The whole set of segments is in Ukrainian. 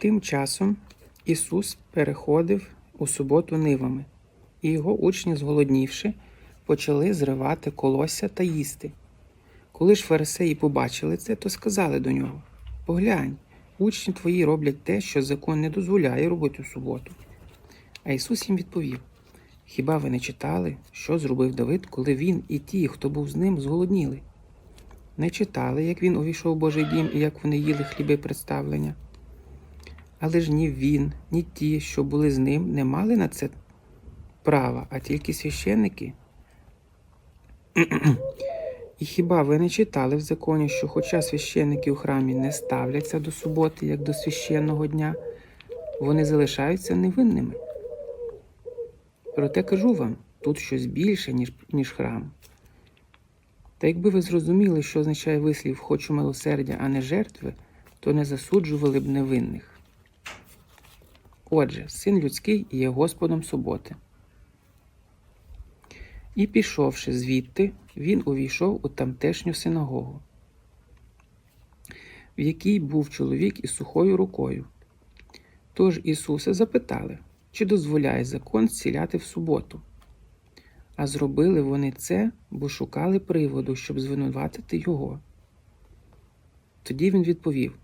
Тим часом Ісус переходив у суботу нивами, і його учні, зголоднівши, почали зривати колосся та їсти. Коли ж фарисеї побачили це, то сказали до нього: Поглянь, учні твої роблять те, що закон не дозволяє робити у суботу. А Ісус їм відповів: Хіба ви не читали, що зробив Давид, коли він і ті, хто був з ним, зголодніли? Не читали, як він увійшов в Божий дім і як вони їли хліби представлення. Але ж ні він, ні ті, що були з ним, не мали на це права, а тільки священники. І хіба ви не читали в законі, що хоча священники у храмі не ставляться до суботи, як до священного дня, вони залишаються невинними? Проте кажу вам, тут щось більше, ніж, ніж храм. Та якби ви зрозуміли, що означає вислів хочу милосердя, а не жертви, то не засуджували б невинних. Отже, син людський є Господом суботи. І пішовши звідти, він увійшов у тамтешню синагогу, в якій був чоловік із сухою рукою. Тож Ісуса запитали, чи дозволяє закон зціляти в суботу. А зробили вони це, бо шукали приводу, щоб звинуватити його. Тоді він відповів: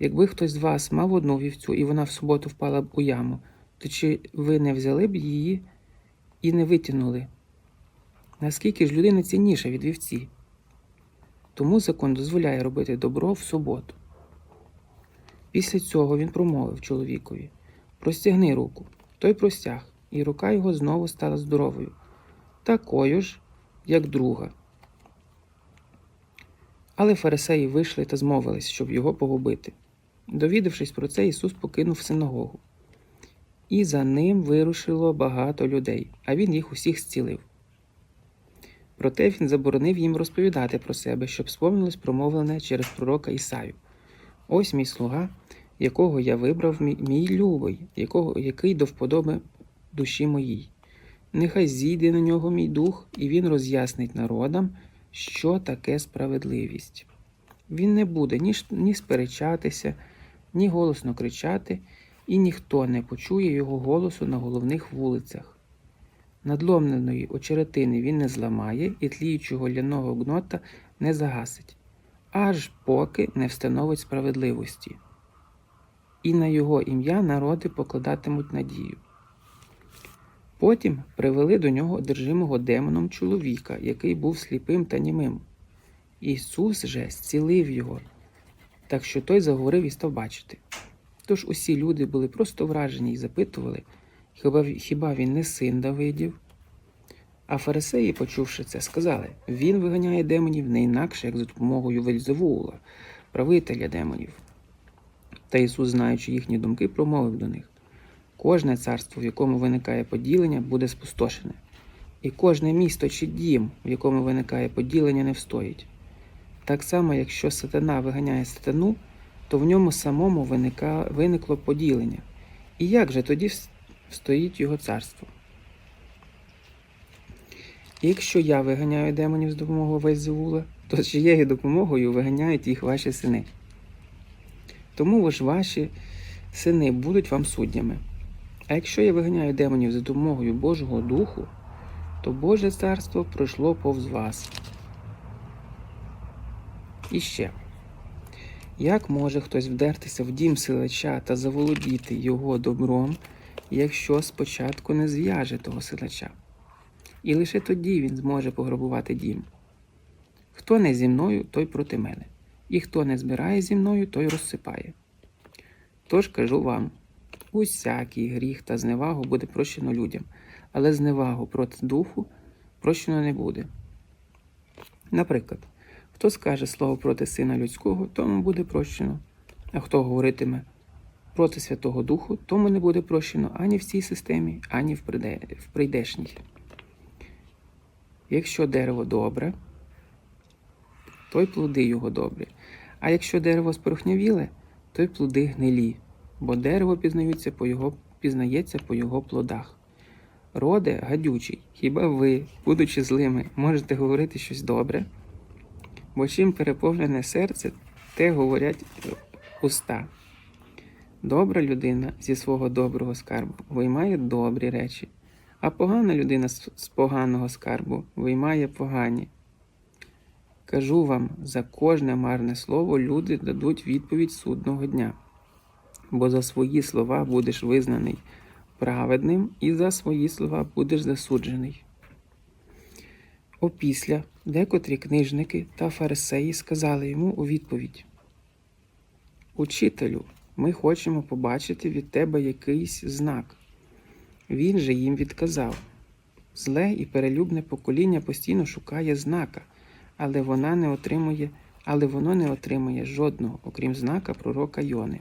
Якби хтось з вас мав одну вівцю, і вона в суботу впала б у яму, то чи ви не взяли б її і не витягнули? Наскільки ж людина цінніша від вівці? Тому закон дозволяє робити добро в суботу. Після цього він промовив чоловікові: Простягни руку. Той простяг, і рука його знову стала здоровою, такою ж, як друга. Але фарисеї вийшли та змовились, щоб його погубити. Довідавшись про це, Ісус покинув синагогу. І за ним вирушило багато людей, а він їх усіх зцілив. Проте він заборонив їм розповідати про себе, щоб спомнилось промовлене через пророка Ісаю. Ось мій слуга, якого я вибрав, мій, мій любий, якого, який до вподоби душі моїй. Нехай зійде на нього мій дух, і він роз'яснить народам, що таке справедливість. Він не буде ні, ні сперечатися, ні голосно кричати, і ніхто не почує його голосу на головних вулицях. Надломленої очеретини він не зламає і тліючого ляного гнота не загасить, аж поки не встановить справедливості. І на його ім'я народи покладатимуть надію. Потім привели до нього одержимого демоном чоловіка, який був сліпим та німим. Ісус же зцілив його, так що той заговорив і став бачити. Тож усі люди були просто вражені і запитували, хіба, хіба він не син Давидів? А фарисеї, почувши це, сказали: Він виганяє демонів не інакше, як за допомогою Вельзевула, правителя демонів. Та Ісус, знаючи їхні думки, промовив до них: Кожне царство, в якому виникає поділення, буде спустошене, і кожне місто чи дім, в якому виникає поділення, не встоїть. Так само, якщо сатана виганяє сатану, то в ньому самому виника, виникло поділення. І як же тоді встоїть його царство? Якщо я виганяю демонів з допомогою Вельзевула, то з чиєю допомогою виганяють їх ваші сини. Тому ж ваші сини будуть вам суддями. А якщо я виганяю демонів за допомогою Божого Духу, то Боже царство пройшло повз вас. І ще. Як може хтось вдертися в дім силача та заволодіти його добром, якщо спочатку не зв'яже того силача? І лише тоді він зможе пограбувати дім. Хто не зі мною, той проти мене, і хто не збирає зі мною, той розсипає. Тож кажу вам усякий гріх та зневагу буде прощено людям, але зневагу проти духу прощено не буде. Наприклад, хто скаже слово проти Сина Людського, тому буде прощено, а хто говоритиме проти Святого Духу, тому не буде прощено ані в цій системі, ані в прийдешній. Якщо дерево добре, то й плоди його добрі. А якщо дерево спорохнявіле, то й плоди гнилі, бо дерево пізнаються по його, пізнається по його плодах. Роде гадючий, хіба ви, будучи злими, можете говорити щось добре? Бо чим переповнене серце, те говорять уста. Добра людина зі свого доброго скарбу виймає добрі речі, а погана людина з з поганого скарбу виймає погані. Кажу вам, за кожне марне слово люди дадуть відповідь судного дня, бо за свої слова будеш визнаний праведним, і за свої слова будеш засуджений. Опісля декотрі книжники та фарисеї сказали йому у відповідь: Учителю, ми хочемо побачити від тебе якийсь знак. Він же їм відказав: Зле і перелюбне покоління постійно шукає знака, але вона не отримує, але воно не отримує жодного, окрім знака пророка Йони.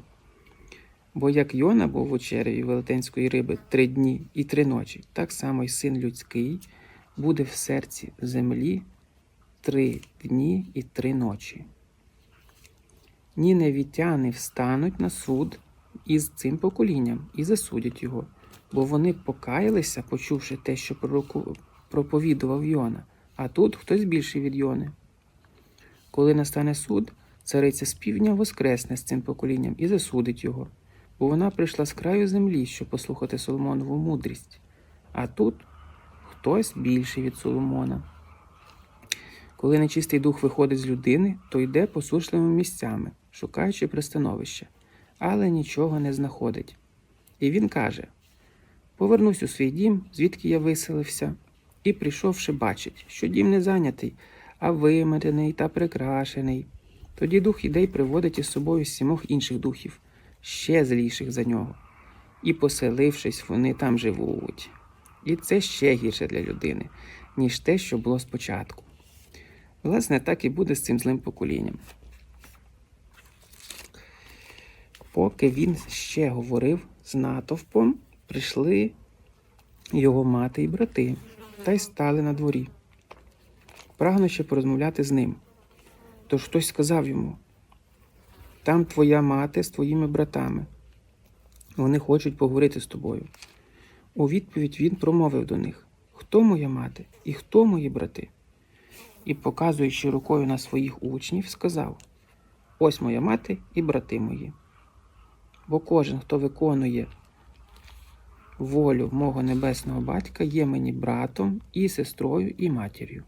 Бо як Йона був у череві велетенської риби три дні і три ночі, так само й син людський буде в серці землі три дні і три ночі. Ніневітяни встануть на суд із цим поколінням і засудять його, бо вони покаялися, почувши те, що проповідував Йона, а тут хтось більший від Йони. Коли настане суд, цариця з півдня воскресне з цим поколінням і засудить його, бо вона прийшла з краю землі, щоб послухати Соломонову мудрість, а тут хтось більший від Соломона. Коли нечистий дух виходить з людини, то йде посушливими місцями, шукаючи пристановище, але нічого не знаходить. І він каже: Повернусь у свій дім, звідки я виселився, і, прийшовши, бачить, що дім не зайнятий, а виметений та прикрашений. Тоді дух іде й приводить із собою сімох інших духів, ще зліших за нього. І, поселившись, вони там живуть. І це ще гірше для людини, ніж те, що було спочатку. Власне, так і буде з цим злим поколінням. Поки він ще говорив з натовпом, прийшли його мати і брати та й стали на дворі, прагнучи порозмовляти з ним. Тож хтось сказав йому: там твоя мати з твоїми братами. Вони хочуть поговорити з тобою. У відповідь він промовив до них: Хто моя мати і хто мої брати? І, показуючи рукою на своїх учнів, сказав: Ось моя мати і брати мої. Бо кожен, хто виконує волю мого небесного батька, є мені братом і сестрою, і матір'ю.